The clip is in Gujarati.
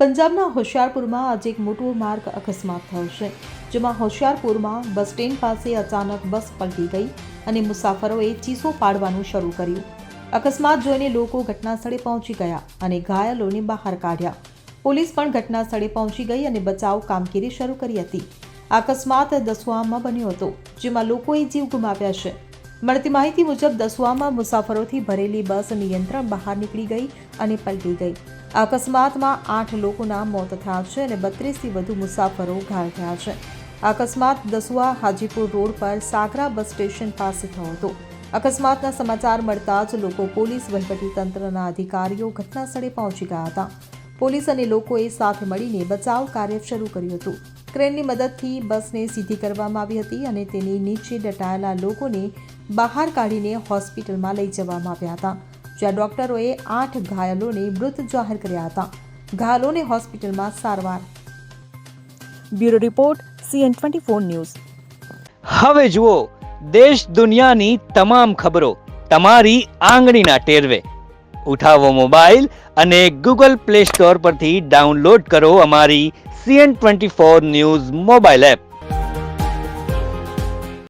પંજાબના હોશિયારપુરમાં આજે એક મોટો માર્ગ અકસ્માત થયો છે, જેમાં હોશિયારપુરમાં બસ સ્ટેન્ડ પાસે અચાનક બસ પલટી ગઈ અને મુસાફરોએ ચીસો પાડવાનું શરૂ કર્યું. અકસ્માત જોઈને લોકો ઘટનાસ્થળે પહોંચી ગયા અને ઘાયલોને બહાર કાઢ્યા. પોલીસ પણ ઘટનાસ્થળે પહોંચી ગઈ અને બચાવ કામગીરી શરૂ કરી હતી. અકસ્માત દસવામાં બન્યો હતો, જેમાં લોકોએ જીવ ગુમાવ્યા છે. મળતી માહિતી મુજબ દસવામાં મુસાફરોથી ભરેલી બસ નિયંત્રણ બહાર નીકળી ગઈ અને પલટી ગઈ. આ અકસ્માતમાં આઠ લોકોના મોત થયા છે અને બત્રીસથી વધુ મુસાફરો ઘાયલ થયા છે. અકસ્માત દસુઆ હાજીપુર રોડ પર સાગરા બસ સ્ટેશન પાસે થયો હતો. અકસ્માતના સમાચાર મળતા જ લોકો પોલીસ વહીવટીતંત્રના અધિકારીઓ ઘટનાસ્થળે પહોંચી ગયા હતા. પોલીસ અને લોકોએ સાથે મળીને બચાવ કાર્ય શરૂ કર્યું હતું. ક્રેનની મદદથી બસને સીધી કરવામાં આવી હતી અને તેની નીચે દટાયેલા લોકોને બહાર કાઢીને હોસ્પિટલમાં લઈ જવામાં આવ્યા હતા. જ્યાં ડોક્ટરોએ આઠ ઘાયલોને મૃત જાહેર કર્યા હતા. ઘાયલોને હોસ્પિટલમાં સારવાર. Bureau report, CN twenty four news. હવે જુઓ, દેશ દુનિયાની તમામ ખબરો તમારી આંગળીના ટેરવે. ઉઠાવો મોબાઈલ અને ગૂગલ પ્લે સ્ટોર પરથી ડાઉનલોડ કરો અમારી CN twenty four news mobile app.